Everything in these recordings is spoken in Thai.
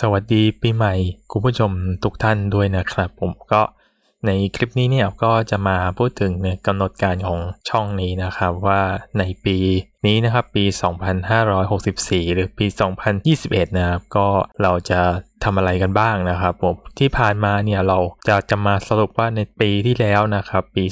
สวัสดีปีใหม่คุณผู้ชมทุกท่านด้วยนะครับ ผมก็ในคลิปนี้เนี่ยก็จะมาพูดถึงกำหนดการของช่องนี้นะครับว่าในปีนี้นะครับปี 2564 หรือปี 2021 นะครับก็เราจะ ทำอะไรกันบ้างนะครับผมที่ผ่านมาเนี่ยเราจะจะมาสรุปว่าในปีที่แล้วนะครับปี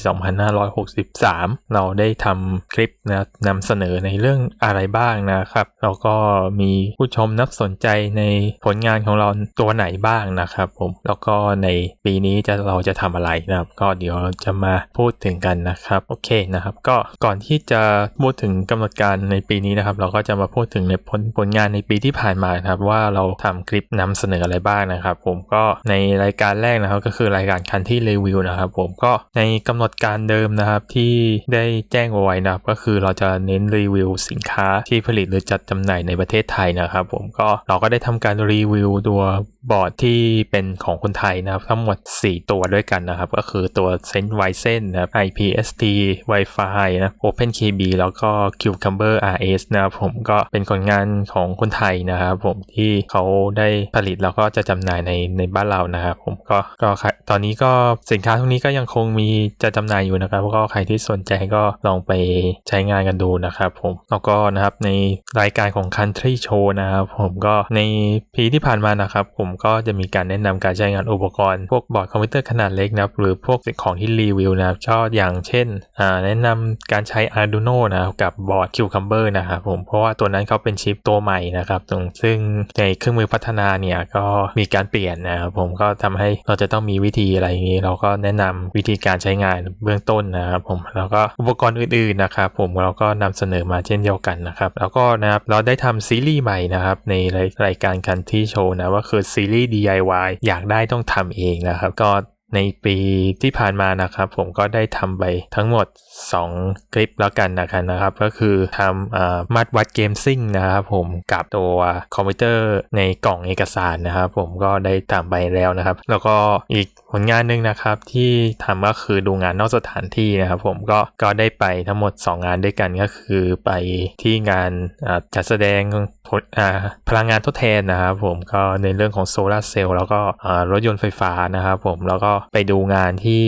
2563 เราได้ทำคลิปนะนำเสนอในเรื่องอะไรบ้างนะครับแล้วก็มีผู้ชมนับสนใจในผลงานของเราตัวไหนบ้างนะครับผมแล้วก็ในปีนี้จะเราจะทำอะไรนะครับ ก็เดี๋ยวเราจะมาพูดถึงกันนะครับโอเคนะครับ ก็ก่อนที่จะพูดถึงกำหนดการในปีนี้นะครับ เราก็จะมาพูดถึงในผลผลงานในปีที่ผ่านมาครับว่าเราทำคลิปนำเสนออะไรบ้างนะครับ ผมก็ในรายการแรกนะครับก็คือรายการคันที่รีวิวนะครับผมก็ในกำหนดการเดิมนะครับที่ได้แจ้งเอาไว้นะครับก็คือเราจะเน้นรีวิวสินค้าที่ผลิตหรือจัดจำหน่ายในประเทศไทยนะครับ ผมก็เราก็ได้ทำการรีวิวตัวบอร์ดที่เป็นของคนไทยนะครับ ทั้งหมด 4 ตัวด้วยกันนะครับ ก็คือตัว s e n w i s e n นะครับ IPST Wi-Fi นะ OpenKB แล้วก็ Cucumber RS นะครับผมก็เป็นผลงานของคนไทยนะครับผมที่เขาได้ผลิตแล้วก็จะจำหน่ายในในบ้านเรานะครับผมก็ก็ตอนนี้ก็สินค้าทุกนี้ก็ยังคงมีจะจำหน่ายอยู่นะครับก็ใครที่สนใจก็ลองไปใช้งานกันดูนะครับผมแล้วก็นะครับในรายการของ Country Show นะครับผมก็ในปีที่ผ่านมานะครับ ผมก็จะมีการแนะนำการใช้งานอุปกรณ์พวกบอร์ดคอมพิวเตอร์ขนาดเล็กนะครับหรือพวกสิ่งของที่รีวิวนะครับชอบอย่างเช่นแนะนำการใช้ Arduino นะครับกับบอร์ด Cucumber นะครับผมเพราะว่าตัวนั้นเขาเป็นชิปตัวใหม่นะครับตรงซึ่งในเครื่องมือพัฒนาเนี่ยก็็มีการเปลี่ยนนะครับผมก็ทำให้เราจะต้องมีวิธีอะไรอย่างนี้ เราก็แนะนำวิธีการใช้งานเบื้องต้นนะครับผมแล้วก็อุปกรณ์อื่นๆนะครับผมเราก็นำเสนอมาเช่นเดียวกันนะครับแล้วก็นะครับเราได้ทำซีรีส์ใหม่นะครับในรายการคันที่โชว์นะว่าคือซีรีส์ DIY อยากได้ต้องทำเองนะครับก็ ในปีที่ผ่านมานะครับ ผมก็ได้ทำไปทั้งหมด 2 คลิปแล้วกันนะครับนะครับ ก็คือทำมัดวัดเกมซิ่งนะครับผมกับตัวคอมพิวเตอร์ในกล่องเอกสารนะครับ ผมก็ได้ทำไปแล้วนะครับ แล้วก็อีกผลงานหนึ่งนะครับที่ทำก็คือดูงานนอกสถานที่นะครับผมก็ก็ได้ไปทั้งหมด 2 งานด้วยกันก็คือไปที่งานจัดแสดงพลังงานทดแทนนะครับผมก็ในเรื่องของโซลาเซลล์แล้วก็รถยนต์ไฟฟ้านะครับผมแล้วก็ไปดูงานที่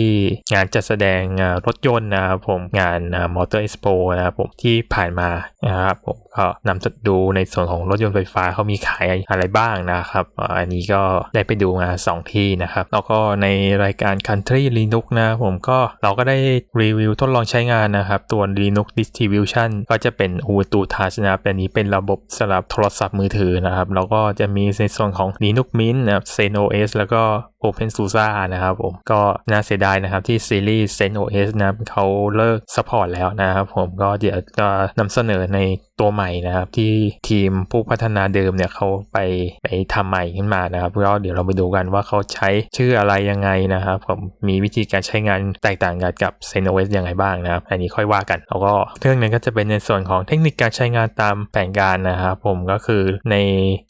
งานจัดแสดงรถยนต์นะครับผมงานมอเตอร์เอ็กซ์โปนะครับผมที่ผ่านมานะครับผมก็นำจะดูในส่วนของรถยนต์ไฟฟ้าเขามีขายอะไรบ้างนะครับอันนี้ก็ได้ไปดูมา2ที่นะครับแล้วก็ในรายการ Country Linux นะผมก็เราก็ได้รีวิวทดลองใช้งานนะครับ ตัว Linux Distribution ก็จะเป็น Ubuntu Touch นะครับอันนี้เป็นระบบสำหรับโทรศัพท์มือถือนะครับแล้วก็จะมีในส่วนของ Linux Mint นะครับ ZenOS แล้วก็ OpenSUSE นะครับผมก็น่าเสียดายนะครับที่ซีรีส์ ZenOS นะเขาเลิกซัพพอร์ตแล้วนะครับผมก็เดี๋ยวจะนำเสนอในตัวใหม่นะครับ ที่ทีมผู้พัฒนาเดิมเนี่ยเขาไปไปทำใหม่ขึ้นมานะครับก็เดี๋ยวเราไปดูกันว่าเขาใช้ชื่ออะไรยังไงนะครับผมมีวิธีการใช้งานแตกต่างกันกับ ZenOS ยังไงบ้างนะครับ อันนี้ค่อยว่ากัน แล้วก็เรื่องนึงก็จะเป็นในส่วนของเทคนิคการใช้งานตามแผนการนะครับผมก็คือใน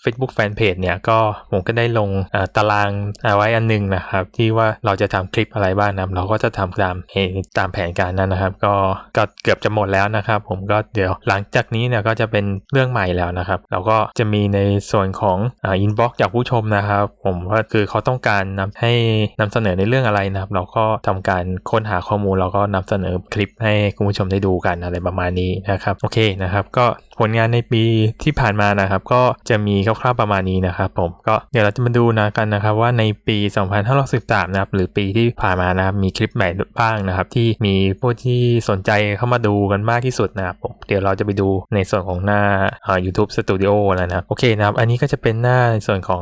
Facebook Fanpage เนี่ยก็ผมก็ได้ลงตารางเอาไว้อันนึงนะครับที่ว่าเราจะทำคลิปอะไรบ้างนะเราก็จะทำตามตามแผนการนั้นนะครับ ก็ก็เกือบจะหมดแล้วนะครับ ผมก็เดี๋ยวหลังจากนี้เนี่ยก็จะเป็นเรื่องใหม่แล้วนะครับเราก็จะมีในส่วนของอินบ็อกซ์จากผู้ชมนะครับ ผมก็คือเขาต้องการนำให้นำเสนอในเรื่องอะไรนะครับ เราก็ทำการค้นหาข้อมูลเราก็นำเสนอคลิปให้คุณผู้ชมได้ดูกันอะไรประมาณนี้นะครับโอเคนะครับก็ผลงานในปีที่ผ่านมานะครับ ก็จะมีคร่าวๆประมาณนี้นะครับ ผมก็เดี๋ยวเราจะมาดูนะกันนะครับ ว่าในปี 2513นะครับหรือปีที่ผ่านมานะครับมีคลิปใหม่บ้างนะครับ ที่มีผู้ที่สนใจเข้ามาดูกันมากที่สุดนะครับผมเดี๋ยวเราจะไปดูในส่วนของหน้า YouTube Studio แล้วนะโอเคนะครับ อันนี้ก็จะเป็นหน้าในส่วนของ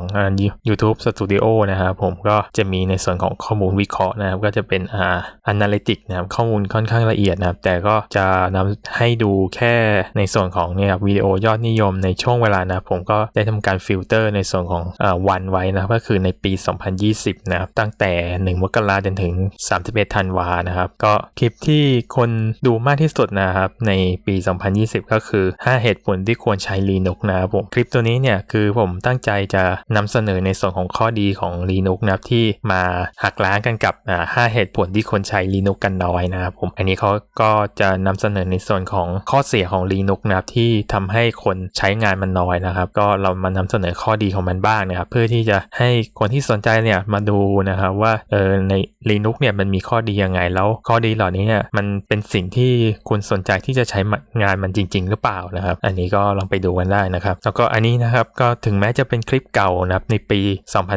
YouTube Studio นะครับผมก็จะมีในส่วนของข้อมูลวิเคราะห์นะครับ ก็จะเป็นอ่า Analytic นะครับข้อมูลค่อนข้างละเอียดนะครับ แต่ก็จะนำให้ดูแค่ในส่วนของเนี่ยวิดีโอยอดนิยมในช่วงเวลานะผมก็ได้ทำการฟิลเตอร์ในส่วนของอวันไว้นะก็คือในปี2020 2020 นะครับ ตั้งแต่ 1 มกราจนถึง 31 ธันวานะครับ ก็คลิปที่คนดูมากที่สุดนะครับในปี 2020 ก็คือ5 เหตุผลที่ควรใช้ Linux นะครับผมคลิปตัวนี้เนี่ยคือผมตั้งใจจะนำเสนอในส่วนของข้อดีของ Linux นะครับที่มาหักล้างกันกับอ่า5เหตุผลที่คนใช้ Linux กันน้อยนะครับผมอันนี้เขาก็จะนำเสนอในส่วนของข้อเสียของ Linux นะครับที่ทำให้คนใช้งานมันน้อยนะครับ ก็เรามานำเสนอข้อดีของมันบ้างนะครับเพื่อที่จะให้คนที่สนใจเนี่ยมาดูนะครับว่าเออใน Linux เนี่ยมันมีข้อดียังไงแล้วข้อดีเหล่านี้เนี่ยมันเป็นสิ่งที่คุณสนใจที่จะใช้งานมันจริง ๆ หรือเปล่านะครับ อันนี้ก็ลองไปดูกันได้นะครับ แล้วก็อันนี้นะครับก็ถึงแม้จะเป็นคลิปเก่านะครับในปี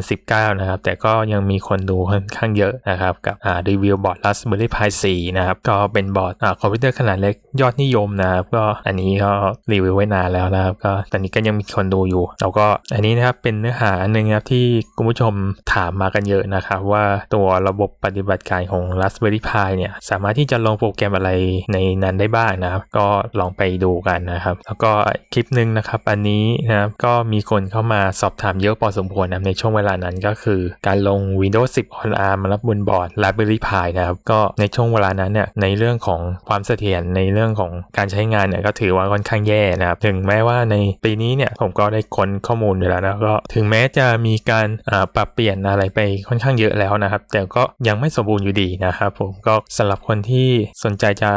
2019 นะครับ แต่ก็ยังมีคนดูค่อนข้างเยอะนะครับกับรีวิวบอร์ด Raspberry Pi 4 นะครับ ก็เป็นบอร์ดอคอมพิวเตอร์ขนาดเล็กยอดนิยมนะครับ ก็อันนี้ก็รีวิวไว้นานแล้วนะครับ ก็ตอนนี้ก็ยังมีคนดูอยู่ แล้วก็อันนี้นะครับเป็นเนื้อหาหนึ่งนะครับที่คุณผู้ชมถามมากันเยอะนะครับ ว่าตัวระบบปฏิบัติการของ Raspberry Pi เนี่ยสามารถที่จะลงโปรแกรมอะไรในนั้นได้บ้างนะครับ ก็ลองไปดูกันนะครับ แล้วก็คลิปหนึ่งนะครับ อันนี้นะครับก็มีคนเข้ามาสอบถามเยอะพอสมควรนะในช่วงเวลานั้นก็คือ การลง Windows 10 on ARM มารับบนบอร์ด Raspberry Pi นะครับ ก็ในช่วงเวลานั้นเนี่ยในเรื่องของความเสถียรในเรื่องของการใช้งานเนี่ยก็ถือว่าค่อนข้างแย่นะครับ ถึงแม้ว่าในปีนี้เนี่ยผมก็ได้ค้นข้อมูลอยู่แล้วนะก็ถึงแม้จะมีการปรับเปลี่ยนอะไรไปค่อนข้างเยอะแล้วนะครับ แต่ก็ยังไม่สมบูรณ์อยู่ดีนะครับผมก็สำหรับคนที่สนใจจะ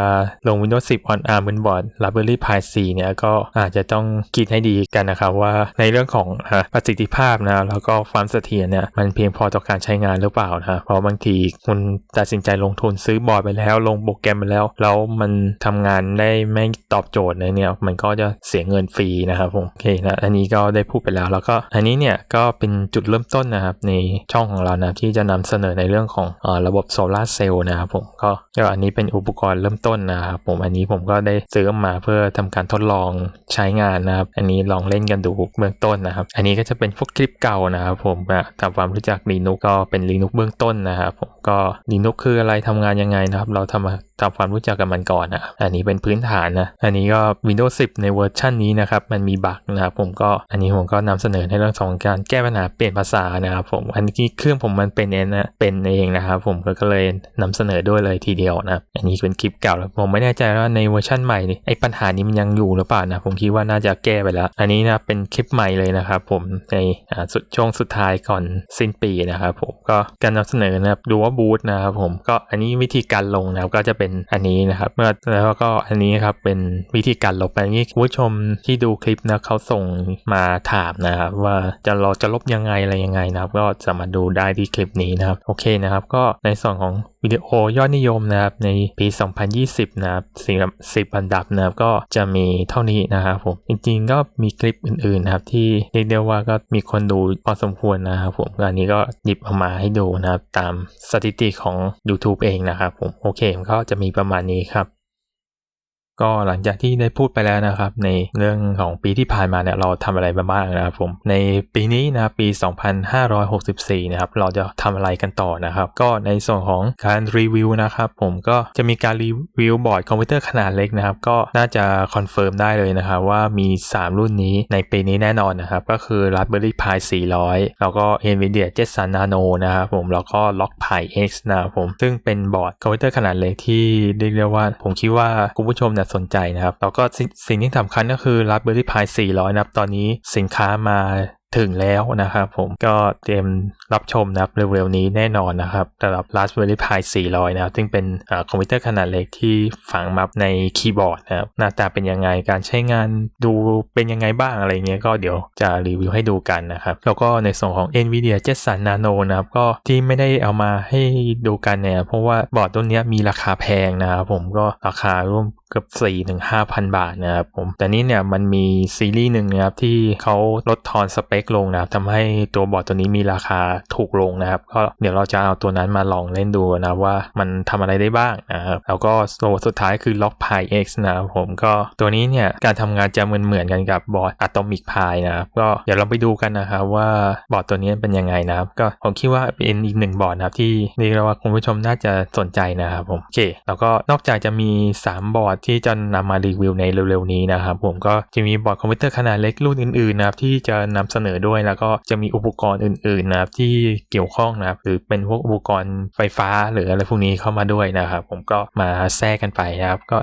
ลง Windows 10 on ARM บนบอร์ด Raspberry Pi 4เนี่ยก็อาจจะต้องคิดให้ดีกันนะครับว่าในเรื่องของประสิทธิภาพนะแล้วก็ความเสถียรเนี่ยมันเพียงพอต่อการใช้งานหรือเปล่านะเพราะบางทีคุณตัดสินใจลงทุนซื้อบอร์ดไปแล้ว ลงโปรแกรมไปแล้ว แล้วมันทำงานได้ไม่ตอบโจทย์เนี่ยมันก็จะเสียเงินฟรีนะครับผมโอเคนะอันนี้ก็ได้พูดไปแล้ว แล้วก็อันนี้เนี่ยก็เป็นจุดเริ่มต้นนะครับในช่องของเรานะที่จะนำเสนอในเรื่องของอระบบโซลาร์เซลล์นะครับผมก็อันนี้เป็นอุปกรณ์เริ่มต้นนะครับผมอันนี้ผมก็ได้ซื้อมาเพื่อทำการทดลองใช้งานนะครับ อันนี้ลองเล่นกันดูเบื้องต้นนะครับ อันนี้ก็จะเป็นพวกคลิปเก่านะครับผมทำความรู้จัก Linux ก็เป็น Linux เบื้องต้นนะครับผมก็ Linux คืออะไรทำงานยังไงนะครับ เราทำ ทำความรู้จักกับมันก่อนนะอันนี้เป็นพื้นฐานนะ อันนี้ก็ Windows 10 ในเวอร์ชันนี้นะครับ มันมีบั๊กนะครับผมก็อันนี้ผมก็นำเสนอในเรื่องของการแก้ปัญหาเปลี่ยนภาษานะครับผม อันนี้เครื่องผมมันเป็นเองนะเป็นเองนะครับผมก็เลยนำเสนอด้วยเลยทีเดียวนะอันนี้เป็นคลิปเก่าแล้วผมไม่แน่ใจว่าในเวอร์ชันใหม่ไอ้ปัญหานี้มันยังอยู่หรือเปล่านะผมคิดว่าน่าจะแก้ไปแล้ว อันนี้นะเป็นคลิปใหม่เลยนะครับผมในสุดช่วงสุดท้ายก่อนสิ้นปีนะครับผมก็การนำเสนอนะครับดูว่าบูธนะครับผมก็อันนี้วิธีการลงนะครับก็จะเป็นอันนี้นะครับ เมื่อแล้วก็อันนี้ครับเป็นวิธีการลบอันนี้ผู้ชมที่ดูคลิปนะเขาส่งมาถามนะครับว่าจะเราจะลบยังไงอะไรยังไงนะครับ ก็สามารถดูได้ที่คลิปนี้นะครับ โอเคนะครับ ก็ในส่วนของ วิดีโอยอดนิยมนะครับในปี 2020 นะครับสิบอันดับนะครับก็จะมีเท่านี้นะครับผมจริงๆก็มีคลิปอื่นๆนะครับที่เรียกได้ว่าก็มีคนดูพอสมควรนะครับผมอันนี้ก็หยิบเอามาให้ดูนะครับตามสถิติของ YouTube เองนะครับผมโอเคก็จะมีประมาณนี้ครับ ก็หลังจากที่ได้พูดไปแล้วนะครับ ในเรื่องของปีที่ผ่านมาเนี่ยเราทำอะไรมาบ้างนะครับผมในปีนี้นะครับปี 2564 นะครับเราจะทำอะไรกันต่อนะครับ ก็ในส่วนของการรีวิวนะครับผมก็จะมีการรีวิวบอร์ดคอมพิวเตอร์ขนาดเล็กนะครับ ก็น่าจะคอนเฟิร์มได้เลยนะครับว่ามี 3 รุ่นนี้ในปีนี้แน่นอนนะครับ ก็คือ Raspberry Pi 400 แล้วก็ NVIDIA Jetson Nano นะครับผมแล้วก็ Lock Pi X นะครับผมซึ่งเป็นบอร์ดคอมพิวเตอร์ขนาดเล็กที่เรียกได้ว่า ผมคิดว่าคุณผู้ชมเนี่ยสนใจนะครับ แล้วก็สิ่งที่สำคัญก็คือ Raspberry Pi 400นะครับ ตอนนี้สินค้ามาถึงแล้วนะครับผมก็เตรียมรับชมนะครับเร็วๆนี้แน่นอนนะครับสำหรับ Raspberry Pi 400 นะครับ ซึ่งเป็นคอมพิวเตอร์ขนาดเล็กที่ฝังมาในคีย์บอร์ดนะครับ หน้าตาเป็นยังไงการใช้งานดูเป็นยังไงบ้างอะไรเงี้ยก็เดี๋ยวจะรีวิวให้ดูกันนะครับ แล้วก็ในส่วนของ NVIDIA Jetson Nano นะครับ ก็ที่ไม่ได้เอามาให้ดูกันเนี่ยเพราะว่าบอร์ดตัวนี้มีราคาแพงนะครับผมก็ราคาร่วม เกือบ4ถึง5,000บาทนะครับผมแต่นี้เนี่ยมันมีซีรีส์หนึ่งนะครับที่เขาลดทอนสเปคลงนะครับทำให้ตัวบอร์ดตัวนี้มีราคาถูกลงนะครับก็เดี๋ยวเราจะเอาตัวนั้นมาลองเล่นดูนะว่ามันทำอะไรได้บ้างนะครับแล้วก็ตัวสุดท้ายคือ Lock Pi X นะครับผมก็ตัวนี้เนี่ยการทำงานจะเหมือนเหมือนกันกับบอร์ด Atomic Pi นะครับก็เดี๋ยวเราไปดูกันนะครับว่าบอร์ดตัวนี้เป็นยังไงนะครับก็ผมคิดว่าเป็นอีกหนึ่งบอร์ดนะครับที่เรียกว่าคุณผู้ชมน่าจะสนใจนะครับผมโอเคแล้วก็นอกจากจะมี 3 บอร์ดที่จะนำมารีวิวในเร็วๆนี้นะครับผมก็จะมีบอร์ดคอมพิวเตอร์ขนาดเล็กรุ่นอื่นๆนะครับที่จะนำเสนอด้วยแล้วก็จะมีอุปกรณ์อื่นๆนะครับที่เกี่ยวข้องนะครับหรือเป็นพวกอุปกรณ์ไฟฟ้าหรืออะไรพวกนี้เข้ามาด้วยนะครับผมก็มาแทรกกันไปนะครับก็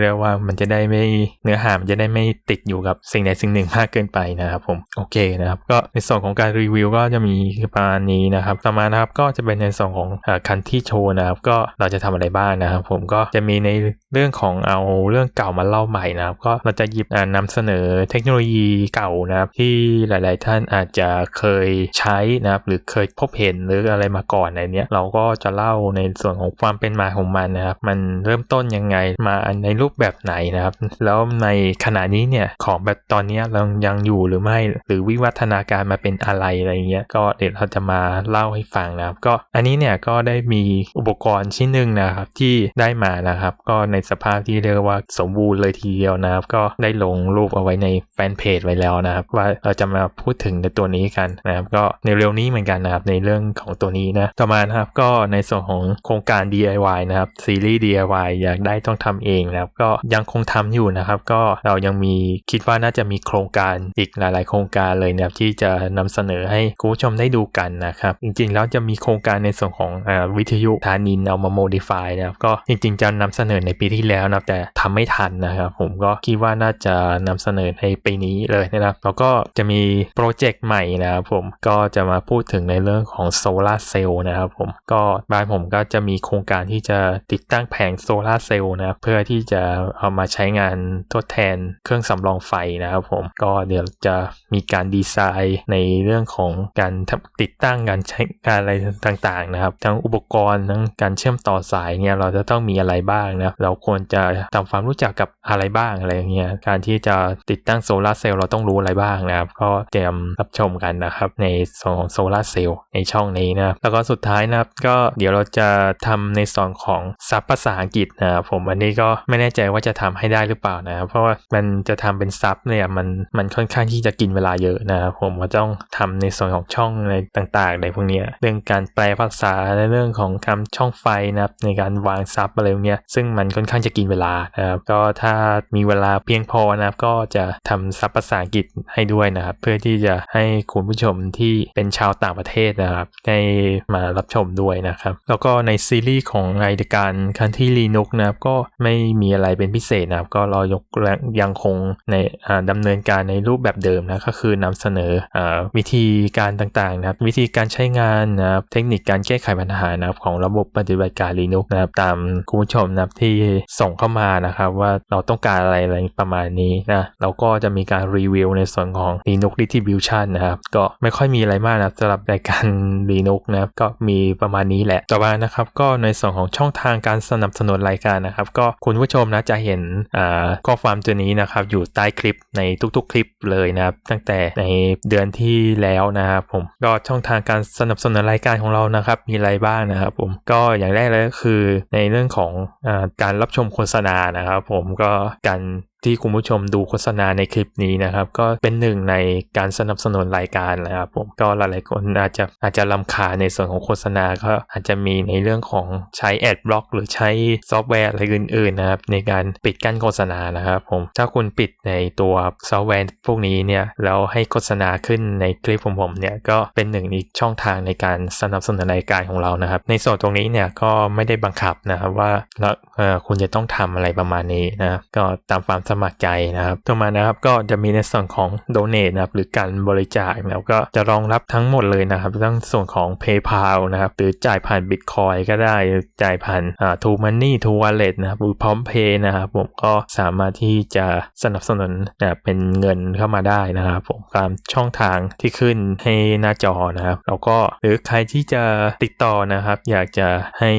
เรียกว่ามันจะได้ไม่เนื้อหามันจะได้ไม่ติดอยู่กับสิ่งใดสิ่งหนึ่งมากเกินไปนะครับผมโอเคนะครับก็ในส่วนของการรีวิวก็จะมีประมาณนี้นะครับต่อมานะครับก็จะเป็นในส่วนของคันที่โชว์นะครับก็เราจะทำอะไรบ้างนะครับผมก็จะมีในเรื่องของเอาเรื่องเก่ามาเล่าใหม่นะครับ ก็เราจะหยิบนำเสนอเทคโนโลยีเก่านะครับ ที่หลาย ๆ ท่านอาจจะเคยใช้นะครับ หรือเคยพบเห็นหรืออะไรมาก่อนในนี้เราก็จะเล่าในส่วนของความเป็นมาของมันนะครับ มันเริ่มต้นยังไงมาในรูปแบบไหนนะครับ แล้วในขณะนี้เนี่ยของแบบตอนนี้เรายังอยู่หรือไม่หรือวิวัฒนาการมาเป็นอะไรอะไรเงี้ยก็เดี๋ยวเราจะมาเล่าให้ฟังนะครับ ก็อันนี้เนี่ยก็ได้มีอุปกรณ์ชิ้นหนึ่งนะครับที่ได้มานะครับ ก็ในสภาพที่ที่เรียกว่าสมบูรณ์เลยทีเดียวนะครับ ก็ได้ลงรูปเอาไว้ในแฟนเพจไว้แล้วนะครับ ว่าเราจะมาพูดถึงในตัวนี้กันนะครับ ก็ในเร็วนี้เหมือนกันนะครับในเรื่องของตัวนี้นะต่อมานะครับก็ในส่วนของโครงการ DIY นะครับซีรีส์ DIY อยากได้ต้องทำเองนะครับ ก็ยังคงทำอยู่นะครับ ก็เรายังมีคิดว่าน่าจะมีโครงการอีกหลาย ๆ โครงการเลยนะครับที่จะนำเสนอให้คุณผู้ชมได้ดูกันนะครับ จริง ๆ แล้วจะมีโครงการในส่วนของอวิทยุทานินเอามาโมดิฟายนะครับก็จริง ๆ จะนำเสนอในปีที่แล้วนะแต่ทำไม่ทันนะครับผมก็คิดว่าน่าจะนำเสนอในปีนี้เลยนะครับแล้วก็จะมีโปรเจกต์ใหม่นะครับผมก็จะมาพูดถึงในเรื่องของโซลาเซลล์นะครับผมก็บ้านผมก็จะมีโครงการที่จะติดตั้งแผงโซลาเซลล์นะเพื่อที่จะเอามาใช้งานทดแทนเครื่องสำรองไฟนะครับผมก็เดี๋ยวจะมีการดีไซน์ในเรื่องของการติดตั้งการใช้การอะไรต่างๆนะครับ ทั้งอุปกรณ์ทั้งการเชื่อมต่อสายเนี่ยเราจะต้องมีอะไรบ้างนะเราควรจะทำความรู้จักกับอะไรบ้างอะไรเงี้ยการที่จะติดตั้งโซลาเซลล์เราต้องรู้อะไรบ้างนะครับ ก็เตรียมรับชมกันนะครับ ในส่วนของโซลาเซลล์ในช่องนี้นะแล้วก็สุดท้ายนะครับก็เดี๋ยวเราจะทำในส่วนของซับภาษาอังกฤษนะครับผมอันนี้ก็ไม่แน่ใจว่าจะทำให้ได้หรือเปล่านะครับเพราะว่ามันจะทำเป็นซับเนี่ยมันมันค่อนข้างที่จะกินเวลาเยอะนะครับผมก็ต้องทำในส่วนของช่องอะไรต่างๆในพวกนี้เรื่องการแปลภาษาในเรื่องของคำช่องไฟนะครับในการวางซับอะไรพวกนี้ซึ่งมันค่อนข้างจะกินเวลานะครับก็ถ้ามีเวลาเพียงพอนะครับก็จะทำซับภาษาอังกฤษให้ด้วยนะครับ เพื่อที่จะให้คุณผู้ชมที่เป็นชาวต่างประเทศนะครับได้มารับชมด้วยนะครับ แล้วก็ในซีรีส์ของรายการคันที่ลีนุกนะครับก็ไม่มีอะไรเป็นพิเศษนะครับ ก็เรายกยังคงในดำเนินการในรูปแบบเดิมนะก็คือนำเสนออวิธีการต่างๆนะครับ วิธีการใช้งานนะครับเทคนิคการแก้ไขปัญหานะครับของระบบปฏิบัติการ Linux นะครับตามคุณผู้ชมนะครับที่ส่งเข้ามานะครับว่าเราต้องการอะไรอะไรประมาณนี้นะเราก็จะมีการรีวิวในส่วนของ Linux Distribution นะครับก็ไม่ค่อยมีอะไรมากนะสำหรับรายการ Linux นะครับก็มีประมาณนี้แหละต่อมานะครับก็ในส่วนของช่องทางการสนับสนุนรายการนะครับ ก็คุณผู้ชมนะจะเห็นข้อความตัวนี้นะครับอยู่ใต้คลิปในทุกๆ คลิปเลยนะครับ ตั้งแต่ในเดือนที่แล้วนะครับผมก็ช่องทางการสนับสนุนรายการของเรานะครับ มีอะไรบ้างนะครับผมก็อย่างแรกเลยก็คือในเรื่องของอการรับชมโฆษสนานะครับผมก็การ ที่คุณผู้ชมดูโฆษณาในคลิปนี้นะครับ ก็เป็นหนึ่งในการสนับสนุนรายการนะครับผมก็หลายๆคนอาจจะอาจจะลำคาในส่วนของโฆษณาก็อาจจะมีในเรื่องของใช้แอดบล็อกหรือใช้ซอฟต์แวร์อะไรอื่นๆนะครับในการปิดกั้นโฆษณานะครับผมถ้าคุณปิดในตัวซอฟต์แวร์พวกนี้เนี่ยแล้วให้โฆษณาขึ้นในคลิปของผมเนี่ยก็เป็นหนึ่งอีกช่องทางในการสนับสนุนรายการของเรานะครับ ในส่วนตรงนี้เนี่ยก็ไม่ได้บังคับนะครับว่าแล้วคุณจะต้องทำอะไรประมาณนี้นะก็ตามความสมัครใจนะครับต่อมานะครับก็จะมีในส่วนของ donate นะครับหรือการบริจาคนะครับก็จะรองรับทั้งหมดเลยนะครับทั้งส่วนของ PayPal นะครับหรือจ่ายผ่าน Bitcoin ก็ได้จ่ายผ่านอ่า True Money True Wallet นะครับหรือพร้อมเพย์นะครับผมก็สามารถที่จะสนับสนุนนะเป็นเงินเข้ามาได้นะครับผมตามช่องทางที่ขึ้นให้หน้าจอนะครับแล้วก็หรือใครที่จะติดต่อนะครับ อยากจะให้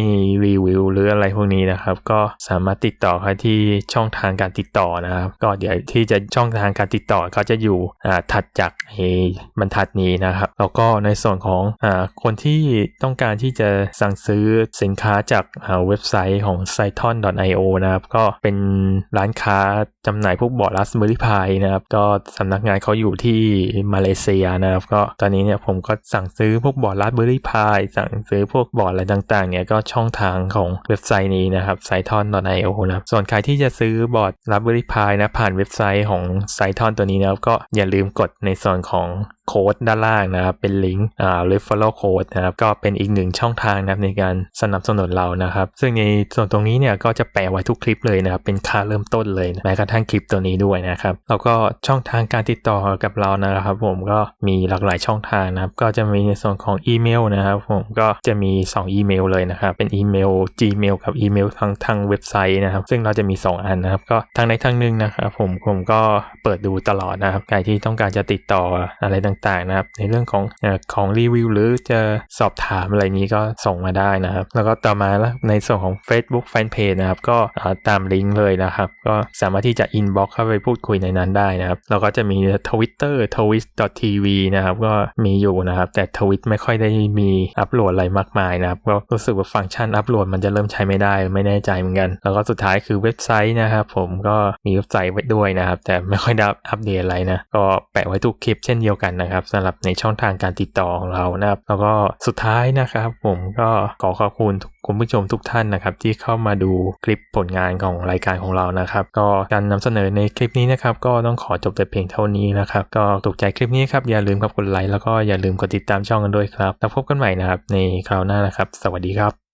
รีวิวหรืออะไรพวกนี้นะครับ ก็สามารถติดต่อใครที่ช่องทางการติดต่อนะครับ ก็เดี๋ยวที่จะช่องทางการติดต่อก็จะอยู่ถัดจากบรรทัดนี้นะครับ แล้วก็ในส่วนของอคนที่ต้องการที่จะสั่งซื้อสินค้าจากเว็บไซต์ของ s i t o n i o นะครับ ก็เป็นร้านค้าจำหน่ายพวกบอร์ด Raspberry Pi นะครับ ก็สำนักงานเขาอยู่ที่มาเลเซียนะครับ ก็ตอนนี้เนี่ยผมก็สั่งซื้อพวกบอร์ด Raspberry Pi สั่งซื้อพวกบอร์ดอะไรต่างๆเนี่ยก็ช่องทางของเว็บไซต์นี้นะครับ s i t o n i o นะครับ ส่วนใครที่จะซื้อบอร์ด Raspberry Pi นะผ่านเว็บไซต์ของไซทอนตัวนี้นะครับก็อย่าลืมกดในส่วนของโค้ดด้านล่างนะครับเป็นลิงก์อ่า referral code นะครับก็เป็นอีกหนึ่งช่องทางนะครับในการสนับสนุนเรานะครับ ซึ่งในส่วนตรงนี้เนี่ยก็จะแปะไว้ทุกคลิปเลยนะครับเป็นค่าเริ่มต้นเลยนะแม้กระทั่งคลิปตัวนี้ด้วยนะครับแล้วก็ช่องทางการติดต่อกับเรานะครับ ผมก็มีหลากหลายช่องทางนะครับ ก็จะมีในส่วนของอีเมลนะครับ ผมก็จะมี 2 อีเมลเลยนะครับเป็นอีเมล Gmail กับอีเมลทางทางเว็บไซต์นะครับ ซึ่งเราจะมี 2 อันนะครับ ก็ทางใดทางหนึ่งนะครับผมผมก็เปิดดูตลอดนะครับใครที่ต้องการจะติดต่ออะไรต่างๆนะครับ ในเรื่องของของรีวิวหรือจะสอบถามอะไรนี้ก็ส่งมาได้นะครับ แล้วก็ต่อมาแล้วในส่วนของ Facebook Fanpage นะครับ ก็ตามลิงก์เลยนะครับ ก็สามารถที่จะ inbox เข้าไปพูดคุยในนั้นได้นะครับแล้วก็จะมี Twitter twit.tv นะครับ ก็มีอยู่นะครับ แต่ทวิตไม่ค่อยได้มีอัปโหลดอะไรมากมายนะครับก็รู้สึกว่าฟังก์ชันอัปโหลดมันจะเริ่มใช้ไม่ได้ไม่แน่ใจเหมือนกัน แล้วก็สุดท้ายคือเว็บไซต์นะครับผมก็มีเว็บไซต์ไว้ด้วยนะครับ แต่ไม่ค่อยได้อัปเดตอะไรนะ ก็แปะไว้ทุกคลิปเช่นเดียวกันนะครับสำหรับในช่องทางการติดต่อของเรานะครับ แล้วก็สุดท้ายนะครับ ผมก็ขอขอบคุณคุณผู้ชมทุกท่านนะครับ ที่เข้ามาดูคลิปผลงานของรายการของเรานะครับ ก็การนำเสนอในคลิปนี้นะครับ ก็ต้องขอจบแต่เพียงเท่านี้นะครับ ก็ถูกใจคลิปนี้ครับอย่าลืมครับกดไลค์แล้วก็อย่าลืมกดติดตามช่องกันด้วยครับแล้วพบกันใหม่นะครับในคราวหน้านะครับ สวัสดีครับ